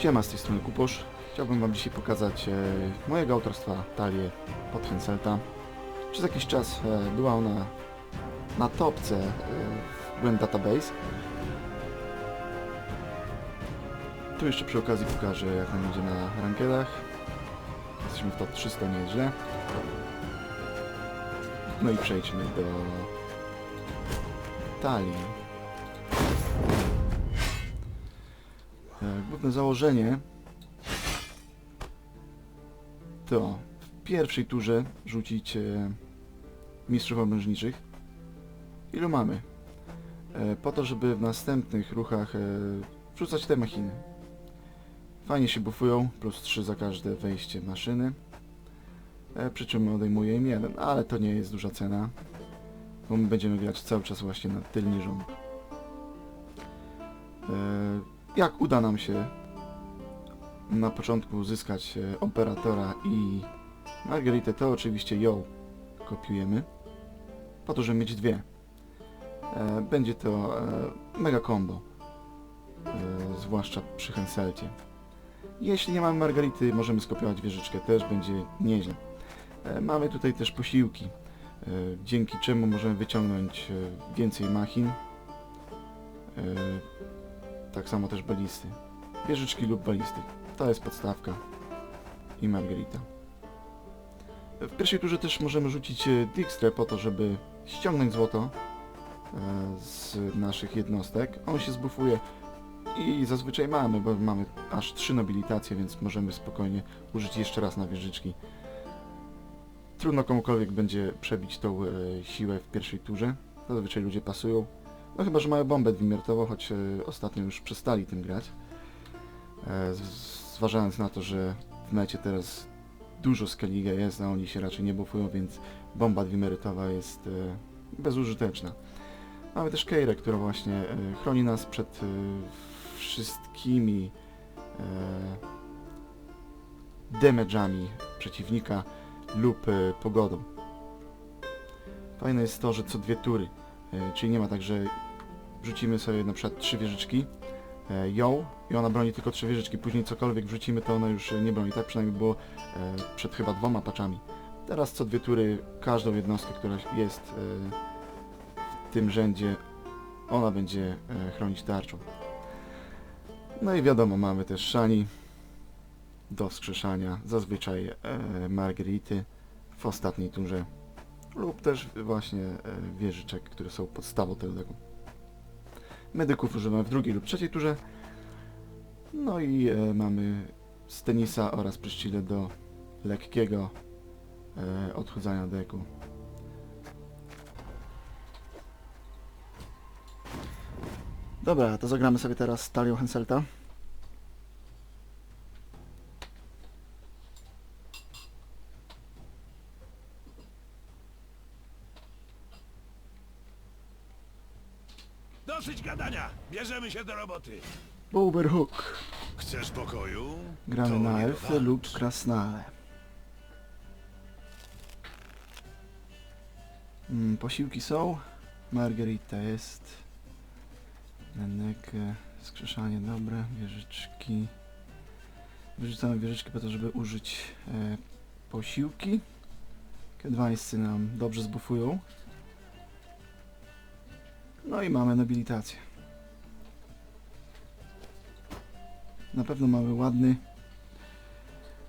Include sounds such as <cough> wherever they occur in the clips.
Siema, z tej strony Kuposz. Chciałbym Wam dzisiaj pokazać e, mojego autorstwa talię pod Henselta. Przez jakiś czas e, była ona na topce e, w Blend Database. Tu jeszcze przy okazji pokażę jak nam idzie na rankedach. Jesteśmy w top 300, nieźle. No i przejdźmy do talii. Główne założenie to w pierwszej turze rzucić mistrzów obrężniczych. Ilu mamy? E, Po to, żeby w następnych ruchach e, wrzucać te machiny. Fajnie się buffują, plus 3 za każde wejście maszyny. E, Przy czym odejmuje im jeden, ale to nie jest duża cena. Bo my będziemy grać cały czas właśnie na tylny rząd. Jak uda nam się na początku uzyskać e, operatora i Margaritę, to oczywiście ją kopiujemy po to, żeby mieć dwie. E, Będzie to e, mega combo, zwłaszcza przy Henselcie. Jeśli nie mamy Margarity, możemy skopiować wieżyczkę, też będzie nieźle. Mamy tutaj też posiłki, dzięki czemu możemy wyciągnąć więcej machin. Tak samo też balisty. Wieżyczki lub balisty. To jest podstawka. I Margarita. W pierwszej turze też możemy rzucić e, Dijkstrę po to, żeby ściągnąć złoto e, z naszych jednostek. On się zbufuje i zazwyczaj mamy, bo mamy aż trzy nobilitacje, więc możemy spokojnie użyć jeszcze raz na wieżyczki. Trudno komukolwiek będzie przebić tą e, siłę w pierwszej turze. Zazwyczaj ludzie pasują. No chyba, że mają bombę dwimiertową, choć e, ostatnio już przestali tym grać. E, zważając na to, że w mecie teraz dużo Skellige jest, a oni się raczej nie buffują, więc bomba dwimerytowa jest e, bezużyteczna. Mamy też Keirę, która właśnie chroni nas przed wszystkimi damage'ami przeciwnika lub pogodą. Fajne jest to, że co dwie tury Czyli nie ma tak, że wrzucimy sobie na przykład trzy wieżyczki, e, ją i ona broni tylko trzy wieżyczki, później cokolwiek wrzucimy to ona już nie broni. Tak przynajmniej było e, przed chyba dwoma paczami. Teraz co dwie tury każdą jednostkę, która jest e, w tym rzędzie, ona będzie chronić tarczą. No i wiadomo, mamy też szani do wskrzeszania, zazwyczaj margerity w ostatniej turze lub też właśnie wieżyczek, które są podstawą tego. Medyków używamy w drugiej lub trzeciej turze. No i e, mamy z tenisa oraz pryszcile do lekkiego e, odchudzania deku. Dobra, to zagramy sobie teraz talią Henselta. Dosyć gadania! Bierzemy się do roboty! Boberhook. Chcesz pokoju? Gramy To na nie elfy lub krasnale. Mm, posiłki są. Margarita jest. Nenek, e, skrzeszanie dobre, wieżyczki. Wyrzucamy wieżyczki po to, żeby użyć e, posiłki. Kedwańscy nam dobrze zbufują. No i mamy nobilitację. Na pewno mamy ładny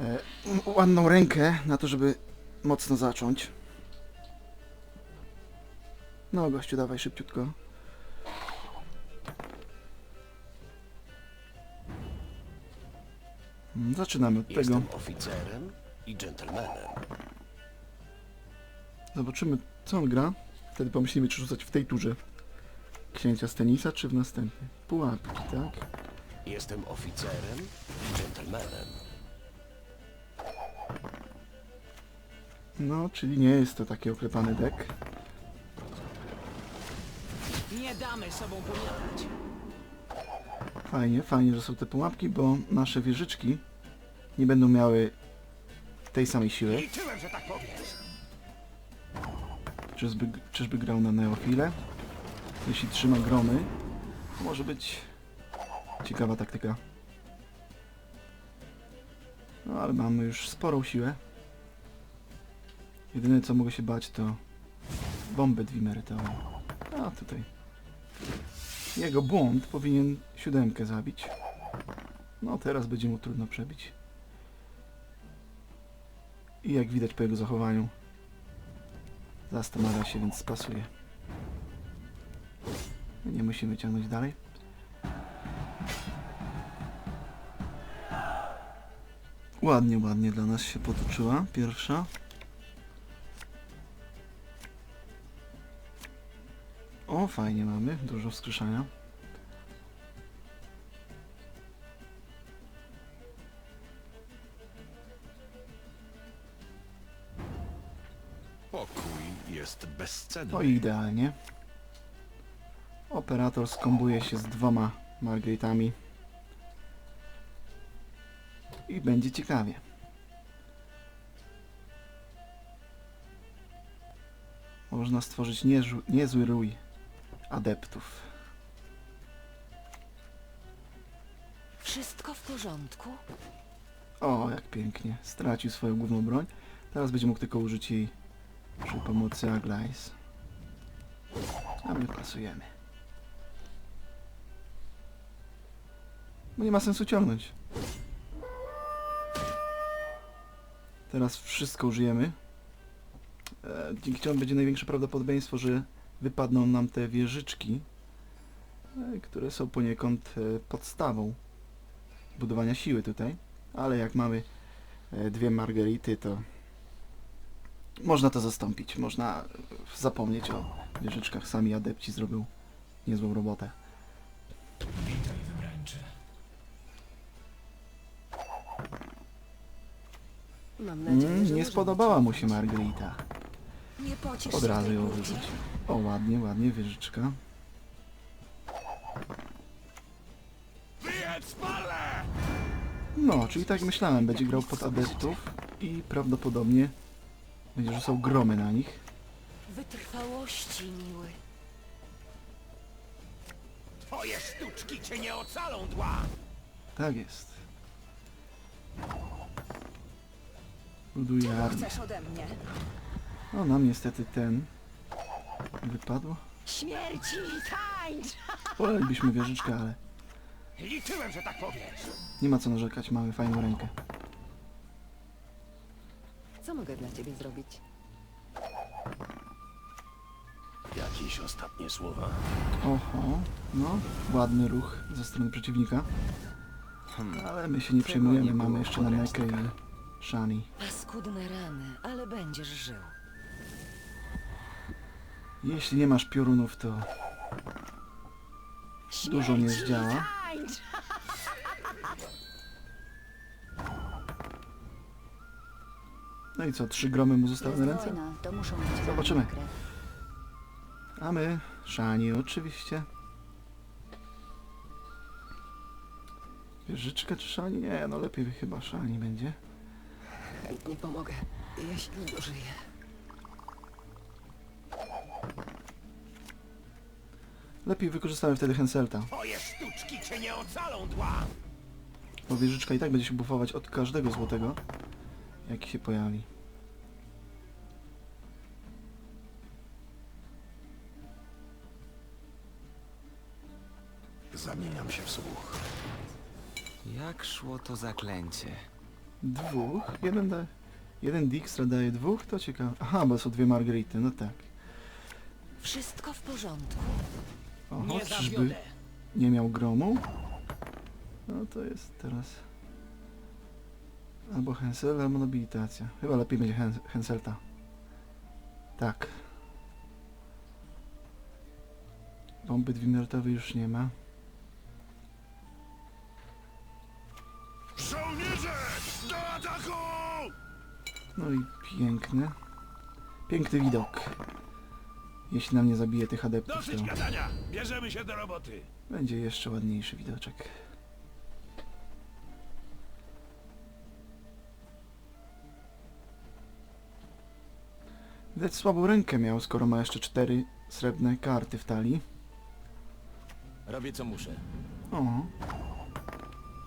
e, ładną rękę na to, żeby mocno zacząć. No gościu, dawaj szybciutko. Mm, Zaczynamy od tego. Jestem oficerem i dżentelmenem. Zobaczymy co on gra. Wtedy pomyślimy czy rzucać w tej turze księcia z tenisa, czy w następnej. Pułapki, tak? Jestem oficerem i dżentelmenem. No, czyli nie jest to taki oklepany deck. Nie damy sobą pomiatać. Fajnie, fajnie, że są te pułapki, bo nasze wieżyczki nie będą miały tej samej siły. Liczyłem, że tak powiesz! Czyżby, czyżby grał na Neofile? Jeśli trzyma gromy, to może być ciekawa taktyka. No ale mamy już sporą siłę. Jedyne co mogę się bać to bomby dwimerytowe. A tutaj. Jego błąd powinien siódemkę zabić. No teraz będzie mu trudno przebić. I jak widać po jego zachowaniu zastanawia się, więc spasuje. Nie musimy ciągnąć dalej. Ładnie, ładnie dla nas się potoczyła pierwsza. O, fajnie mamy, dużo wskrzeszania. Pokój jest bezcenny. O idealnie. Operator skombuje się z dwoma Margaritami. I będzie ciekawie. Można stworzyć niezły, niezły rój adeptów. Wszystko w porządku? O, jak pięknie. Stracił swoją główną broń. Teraz będzie mógł tylko użyć jej przy pomocy Aglais. A my pasujemy. Bo nie ma sensu ciągnąć. Teraz wszystko użyjemy. E, dzięki czemu będzie największe prawdopodobieństwo, że wypadną nam te wieżyczki, e, które są poniekąd e, podstawą budowania siły tutaj. Ale jak mamy e, dwie margarity, to można to zastąpić. Można e, zapomnieć o wieżyczkach. Sami adepci zrobią niezłą robotę. Mam nadzieję, Mm, że nie możemy spodobała mu się. Margarita. Nie Od się razu tej ją wyrzucił. O, ładnie, ładnie, wieżyczka. No, czyli tak jak myślałem, będzie grał pod adeptów i prawdopodobnie będzie rzucał gromy na nich. Wytrwałości, miły. Twoje sztuczki cię nie ocalą, dła! Tak jest. Buduje armię. chcesz ode mnie? No, nam niestety ten wypadł. Śmierci tańcz! <laughs> Wolelibyśmy wieżyczkę, ale Liczyłem, że tak powiesz. nie ma co narzekać, mamy fajną rękę. Co mogę dla ciebie zrobić? Jakieś ostatnie słowa? Oho, no, ładny ruch ze strony przeciwnika. Hmm. Ale my się nie przejmujemy, mamy jeszcze na Nekę i. Shani. Paskudne rany, ale będziesz żył. Jeśli nie masz piorunów, to dużo nie zdziała. No i co, trzy gromy mu zostały na ręce? Zobaczymy. A my, Shani oczywiście. Wieżyczka czy Shani? Nie, no lepiej chyba Shani będzie. Chętnie pomogę, jeśli dożyję. Lepiej wykorzystamy wtedy Henselta, Twoje sztuczki cię nie ocalą, dła! bo wieżyczka i tak będzie się bufować od każdego złotego, jaki się pojawi. Zamieniam się w słuch. Jak szło to zaklęcie? Dwóch? Jeden, da, jeden Dijkstra daje dwóch? To ciekawe. Aha, bo są dwie Margarity, no tak. Wszystko w porządku. Oho, Nie czyżby zawiodę. nie miał gromu? No to jest teraz... Albo Hensel, albo nobilitacja. Chyba lepiej będzie Hen Henselta. Tak. Bomby dwiminutowej już nie ma. No i piękny. Piękny widok. Jeśli nam nie zabije tych adeptów, Dosyć to gadania! Bierzemy się do roboty! będzie jeszcze ładniejszy widoczek. Widać słabą rękę miał, skoro ma jeszcze cztery srebrne karty w talii. Robię co muszę. O.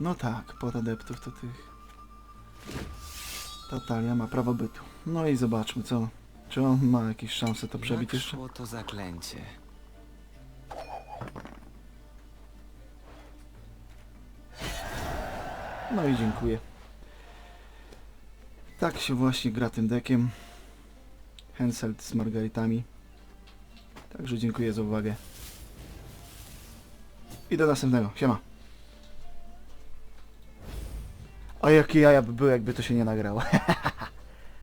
No tak, pod adeptów to tych Ta talia ma prawo bytu. No i zobaczmy co. Czy on ma jakieś szanse to przebić Jak jeszcze? szło to zaklęcie? No i dziękuję. Tak się właśnie gra tym dekiem. Henselt z margaritami. Także dziękuję za uwagę. I do następnego. Siema. A jakie jaja by były, jakby to się nie nagrało. <laughs>